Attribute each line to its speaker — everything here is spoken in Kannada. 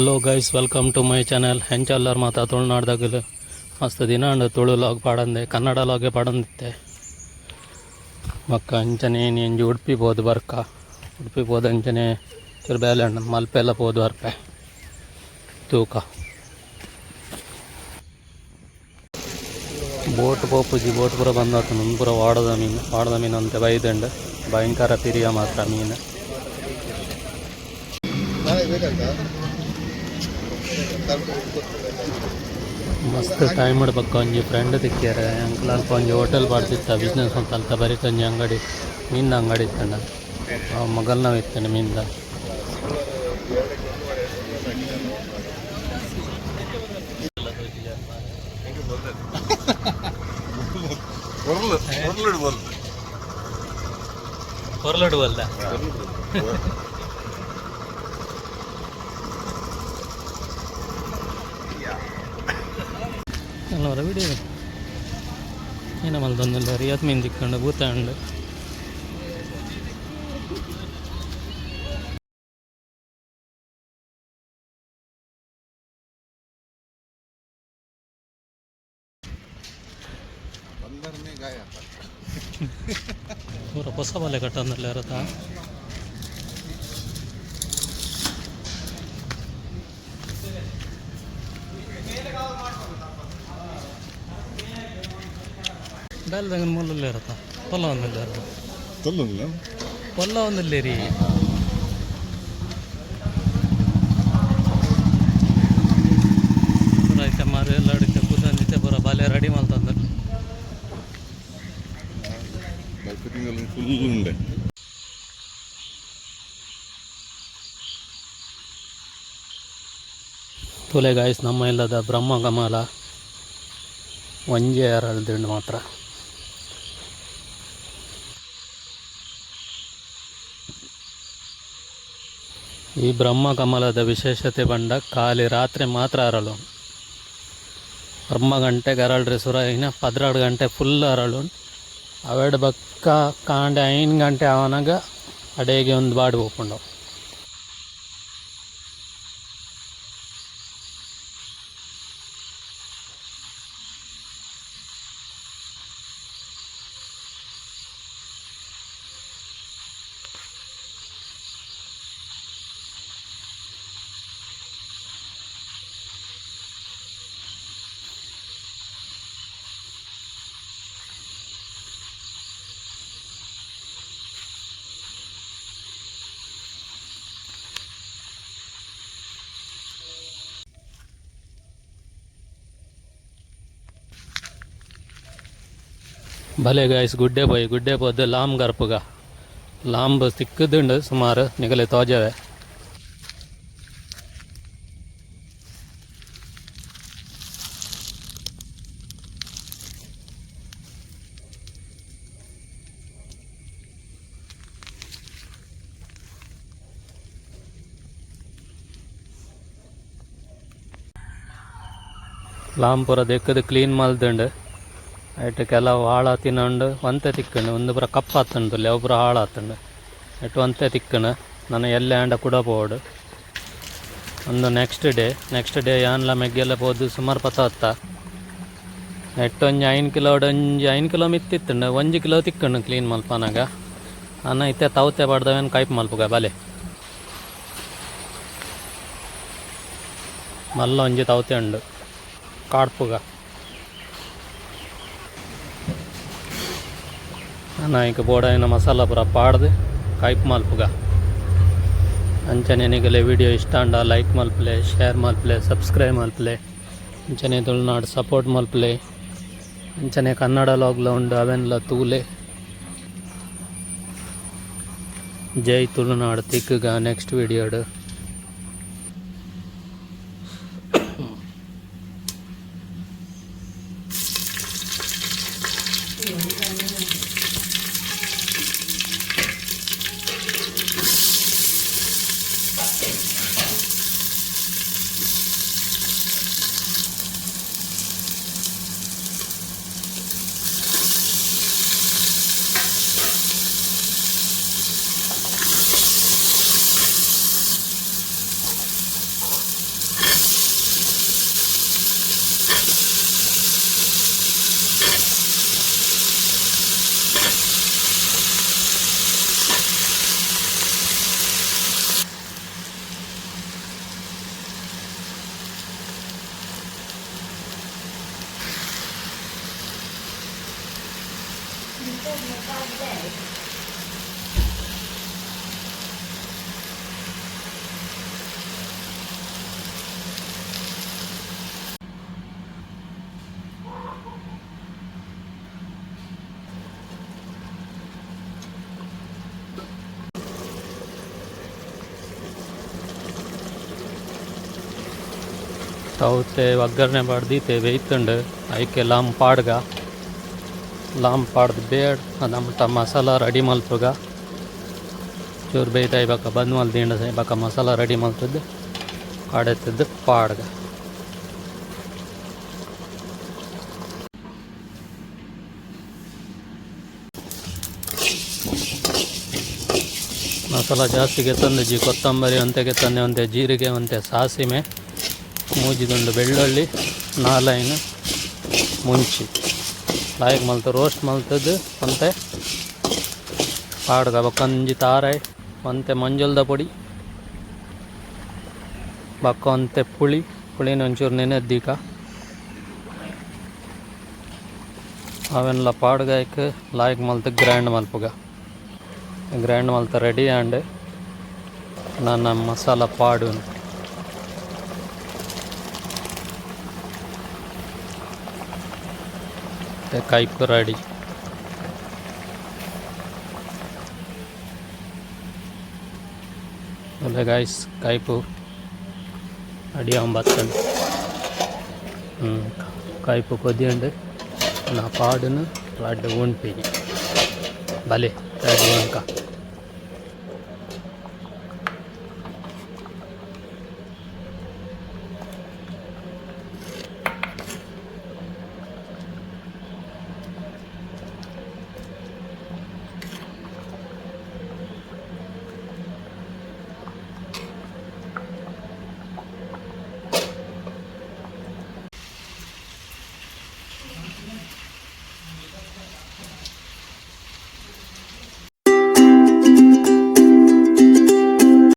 Speaker 1: Hello guys welcome to my channel ಹೆಂಚಲ್ಲರ್ ಮಾತಾ ತುಳುನಾಡ್ದಾಗಲು ಮಸ್ತ್ ದಿನ ಅಂಡ್ ತುಳು ಲಾಗ್ ಪಾಡಂದೆ, ಕನ್ನಡ ಲಾಗೆ ಪಾಡಂದಿತ್ತೆ. ಮಕ್ಕ ಅಂಚನೆ ಎಂಜಿ ಉಡುಪಿ ಬೋದು ಬರ್ಕ. ಉಡುಪಿ ಹೋದ ಅಂಚನೆ ತಿರುಬೇಲೆ ಮಲ್ಪೆ ಎಲ್ಲ ಬೋದು ಬರ್ಪೆ ತೂಕ. ಬೋಟ್ ಪೋಪುಜಿ ಬೋಟ್ ಪೂರ ಬಂದಾತು. ನಮ್ಮ ಪೂರ ವಾಡದ ಮೀನು ವಾಡದ ಮೀನು ಅಂತ ಬೈದಂಡು. ಭಯಂಕರ ಪಿರಿಯ ಮಾತ್ರ ಮೀನು. ಮಸ್ತ್ ಟೈಮ್ ಮಾಡ್ಬೇಕು ಅಂಜಿ ಫ್ರೆಂಡ್ ತಿಕ್ಕ್ಯಾರ. ಅಂಕಲ್ ಅಲ್ಪ ಅಂಜಿ ಹೋಟೆಲ್ ಬಾಡ್ತಿತ್ತ ಬಿಸ್ನೆಸ್ ಅಂತ ಅಂತ ಬರೀತ ಅಂಜಿ ಅಂಗಡಿ. ಮೀನಿನ ಅಂಗಡಿ ಇತ್ತಾನ ಮಗಲ್ ನಾವು ಇತ್ತಾನೆ ಮೀನಿಂದ
Speaker 2: ಹೊರಲಿಡ್ಬಲ್ದ
Speaker 1: ಹೊರಲಿಡ್ಬಲ್ದ ನನ್ನವರ ವಿಡಿಯೋ ಏನೋ ಮಲ್ದೊಂದಿಲ್ಲ ರಿಯಾತ್ ಮೀನು ತಿಕ್ಕೊಂಡು
Speaker 2: ಭೂತಾಂಡ್
Speaker 1: ಪೂರ ಹೊಸ ಬಲೆ ಕಟ್ಟಂದಲ್ಲ ಇರತ್ತಾ ಬೇಲ್ದಂಗನ ಮೂಲಲ್ಲೇ ಇರುತ್ತೆ? ಪಲ್ಲವನಲ್ಲೇ ಇರುತ್ತೆ?
Speaker 2: ತೊಲ್ಲಲ್ಲ
Speaker 1: ಪಲ್ಲವನಲ್ಲೇ ರೀ ರೈತ ಮಾರು ಎಲ್ಲ ಅಡಿಕೆ ರೆಡಿ ಗಾಯ್ಸ್ ನಮ್ಮ ಇಲ್ಲದ ಬ್ರಹ್ಮ ಗಮಲ ಒಂಜೆ ಯಾರು ಮಾತ್ರ. ಈ ಬ್ರಹ್ಮ ಕಮಲದ ವಿಶೇಷತೆ ಬಂಡ ಖಾಲಿ ರಾತ್ರಿ ಮಾತ್ರ ಅರಳು. ಬ್ರಹ್ಮ ಗಂಟೆ ಅರಳ್ರಿ ಸುರ, ಇನ್ನ ಪದ್ರಾಡು ಗಂಟೆ ಫುಲ್ ಅರಳು. ಅವೆಡ್ ಬಕ್ಕ ಕಾಂಡೆ ಐನ್ ಗಂಟೆ ಅವನಾಗ ಅಡೆಗೆ ಒಂದು ಬಾಡಿ ಹೋಗ್ಕೊಂಡವು. ಭಲೆ ಗಾಯ್ಸ್ ಗುಡ್ಡೆ ಪೋಯಿ ಗುಡ್ಡೆ ಬದ್ದು ಲಾಂಬ್ ಗರ್ಪಗ. ಲಾಂಬ್ ಸಿಕ್ಕದಿಂಡ ಸುಮಾರು ನಿಗಲೆ ತೋಜವೆ ಲಾಂಪುರ ಪೂರ ದೆಕ್ಕದು ಕ್ಲೀನ್ ಮಲ್ದುಂಡು. ಐಟ್ ಕೆಲವು ಹಾಳ ತಿನ್ನಂಡು ಒಂತೆ ತಿಕ್ಕಂಡು, ಒಂದು ಬರ ಕಪ್ಪ ಹತ್ತಂಡು ಒಬ್ಬರು ಹಾಳ ಹತ್ತಂಡು ಐಟ್ ಒಂತೆ ತಿಕ್ಕಣ ನಾನು ಎಲ್ಲೆ ಹಂಡ ಕೂಡ ಪೋಡು. ಒಂದು ನೆಕ್ಸ್ಟ್ ಡೇ ನೆಕ್ಸ್ಟ್ ಡೇ ಯಾನ್ಲ ಮೆಗ್ಗೆಲ್ಲ ಪೋದು, ಸುಮಾರು ಪತ್ತ ಹತ್ತ. ಒಂಜಿ ಐನ್ ಕಿಲೋ ಒಂಜಿ ಐನ್ ಕಿಲೋ ಮಿತ್ತಿತ್ತಂಡು, ಒಂಜಿ ಕಿಲೋ ತಿಕ್ಕಂಡು ಕ್ಲೀನ್ ಮಲ್ಪನಾಗ. ಅನ್ನ ಇತ್ತೆ ತವತೆ ಬಾಡ್ದವೇನು ಕೈಪ್ ಮಲ್ಪುಗ, ಬಲೆ. ಮಲ್ಲ ಒಂಜಿ ತವತೆ ಉಂಡು, ಕಾಡ್ಪುಗ. ನಾಯಿಕ ಬೋಡಾಯಿನ ಮಸಾಲ ಪೂರ ಪಾಡ್ದು ಕೈಪ್ ಮಲ್ಪುಗ ಅಂಚನೆ ನಿಗಲೆ ವಿಡಿಯೋ ಇಷ್ಟ ಅಂಡ, ಲೈಕ್ ಮಲ್ಪಲೆ ಶೇರ್ ಮಲ್ಪಲೆ ಸಬ್ಸ್ಕ್ರೈಬ್ ಮಲ್ಪಲೆ ಅಂಚನೆ ತುಳುನಾಡು ಸಪೋರ್ಟ್ ಮಲ್ಪಲೆ ಅಂಚನೆ ಕನ್ನಡ ಲಾಗ್ಲ ಉಂಡು, ಅವೆನ್ಲ ತೂಲೆ. ಜೈ ತುಳುನಾಡು, ತಿಕ್ಕುಗ, ನೆಕ್ಸ್ಟ್ ವಿಡಿಯೋಡು. ತವತೆ ಒಗ್ಗರಣೆ ಬಡ್ದೀತೆ ಬೇಯ್ತುಂಡು ಅದಕ್ಕೆ ಲಾಮ್ ಪಾಡ್ಗ ಲಾಮ್ ಪಾಡ್ದು ಬೇಡ್ ಅದಮ್ಮಟ ಮಸಾಲ ರೆಡಿ ಮಲ್ಪುಗ ಚೂರು ಬೇಯ್ತಾ ಇವಾಗ ಬಂದ್ ಮಲ್ದಿಂದ ಇವಾಗ ಮಸಾಲ ರೆಡಿ ಮಲ್ತದ್ದು ಕಡೆತದ್ದು ಪಾಡ್ಗ. ಮಸಾಲ ಜಾಸ್ತಿಗೆ ಜಿ ಕೊತ್ತಂಬರಿ ಒಂತೆಗೆ ತಂದೆ ಒಂತೆ, ಜೀರಿಗೆ ಒಂತೆ, ಸಾಸಿಮೆ, ಮೂಜಿದೊಂದು ಬೆಳ್ಳುಳ್ಳಿ, ನಾಲೈನು, ಮುಂಚಿ. ಲಾಯಕ್ ಮಲ್ತ, ರೋಸ್ಟ್ ಮಲ್ತದ್ದು ಒಂತೆ ಪಾಡ್ದ ಬಕ್ಕಂಜಿ ತಾರಾಯ್ ಒಂತೆ ಮಂಜುಲ್ದ ಪುಡಿ. ಬಕ್ಕ ಅಂತೆ ಪುಳಿ, ಪುಳಿನ ಒಂಚೂರು ನೆನೆದ್ದೀಕ. ಅವೆಲ್ಲ ಪಾಡ್ಗಾಯ್ಕ ಲಾಯಕ್ ಮಲ್ತ ಗ್ರ್ಯಾಂಡ್ ಮಲ್ಪುಗ. ಗ್ರ್ಯಾಂಡ್ ಮಲ್ತ ರೆಡಿ ಆಂಡ್ ನನ್ನ ಮಸಾಲ ಪಾಡು ಕೈಪು ರೆಡಿ ಅಲ್ಲ ಗಾಯ್ಸ್ ಕೈಪು ಅಡಿ ಒಂಬತ್ತಂಡು ಹ್ಞೂ ಕೈಪು ಕೊದಿಯಂಡು ನಾ ಪಾಡುನು ಲಡ್ಡು ಉಣ್ಪಿಗೆ ಬಲೆ ರೆಡಿ ಉಣ್ಕ